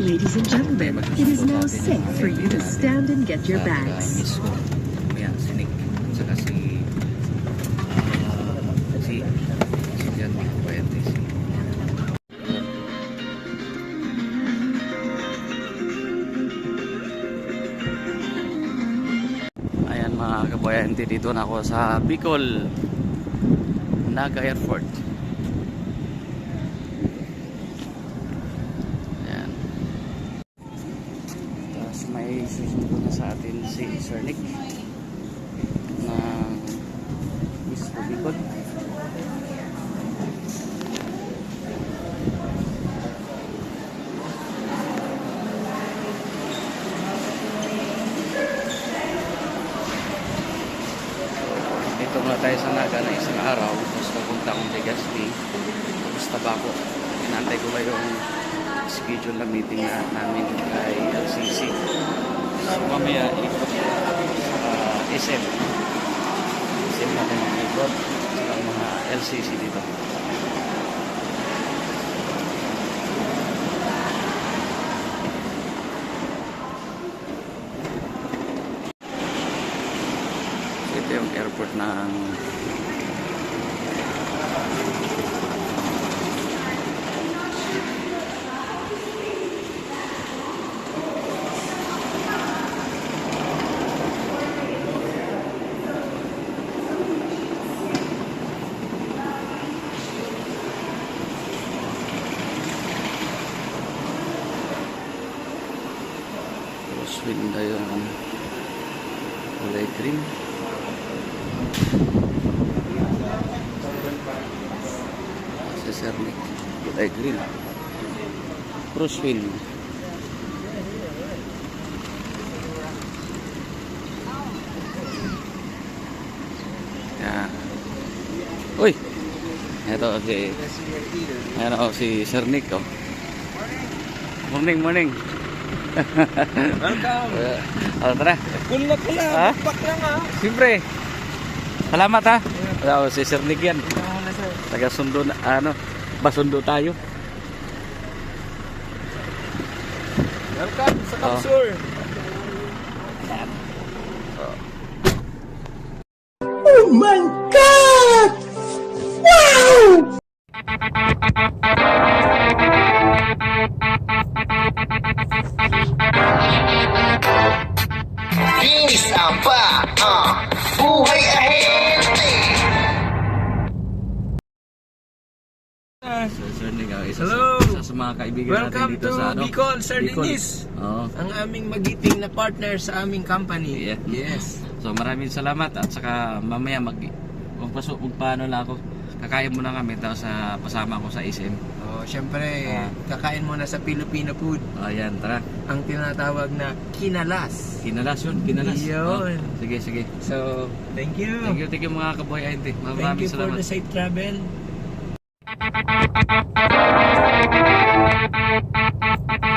Ladies and gentlemen, it is now safe for you to stand and get your bags. Ayan, si Nick. At saka si... si... Si Jan Fuentes. Ayan mga kabayante, dito na ako sa Bicol Naga Airport. May susunod na sa atin si Sir Nick ng Miss Bicol. Dito muna tayo sa Naga na isang araw. Tapos pupunta akong Legazpi. Tapos Tabaco. Inantay ko ba yung schedule na meeting na namin kay LCC. So mamaya ikot sa SM. SM natin ang ikot sa mga LCC dito. Ito yung airport ng Crosswind na yung kulay green. Sir Nick, kulay green. Crosswind. Yan. Uy! Ito si... Ayan ako si Sir Nick. Oh. Morning, morning. Welcome. Uh, tara. Na pala. Ha? Back lang ha. Siyempre. Salamat ha. Ako si Sir Nick yan. Taga sundo na, ano, basundo tayo. Welcome sa Oh. Kapsur. Linis ang pa, ah, buhay ahente. So, Sir isa, Hello. Sa, isa sa mga kaibigan natin Welcome dito to sa ano. Bicol, Sir Bicol. Dennis. Oo. Ang aming magiting na partner sa aming company. Yeah. Yes. So maraming salamat at saka mamaya mag kung paso kung paano lang ako kakain muna kami tapos sa pasama ko sa SM. Oh, syempre, Ah. kakain muna sa Filipino food. Ayan, tara. Ang tinatawag na kinalas. Kinalas yun, kinalas. Yun. Oh, sige, sige. So, thank you. Thank you, thank you mga kaboy auntie. Thank Maraming you for salamat. the safe travel. Graveyard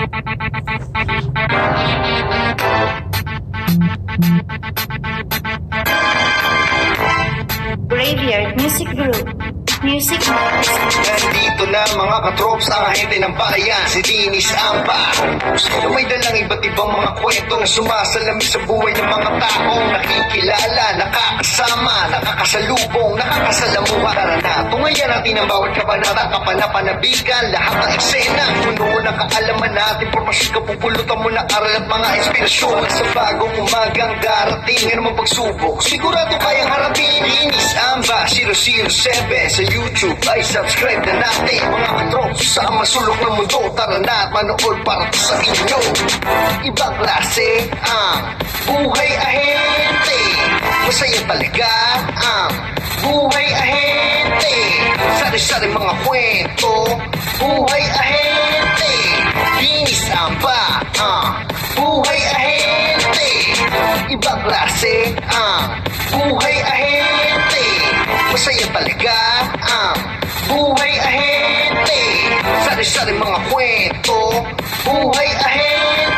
Nandito na mga katrops ang ahente ng bayan Si Dinis Amba. Na may dalang iba't ibang mga kwento Na sumasalamin sa buhay ng mga taong Nakikilala, nakakasama Nakakasalubong, nakakasalamuha. Tara na, tungayan natin ang bawat kabanata Kapanapanabigan, lahat ng eksena. Puno ng kaalaman natin Pormasyon ka pupulutan mo ng aral at mga inspirasyon. Sa bagong umagang darating Meron mong pagsubok? Sigurado kayang harapin Dinis Amba 007 sa YouTube ay subscribe na natin Mga katrops sa masulok ng mundo. Tara na manood para sa inyo. Ibang klase ang buhay ahente. Masaya talaga ang buhay ahente. Sari-sari mga kwento Buhay ahente. Dinis ang ba ang buhay ahente? Ibang klase ang buhay ahente. Masaya talaga buhay ahente Sari-sari mga kwento Buhay ahente Linis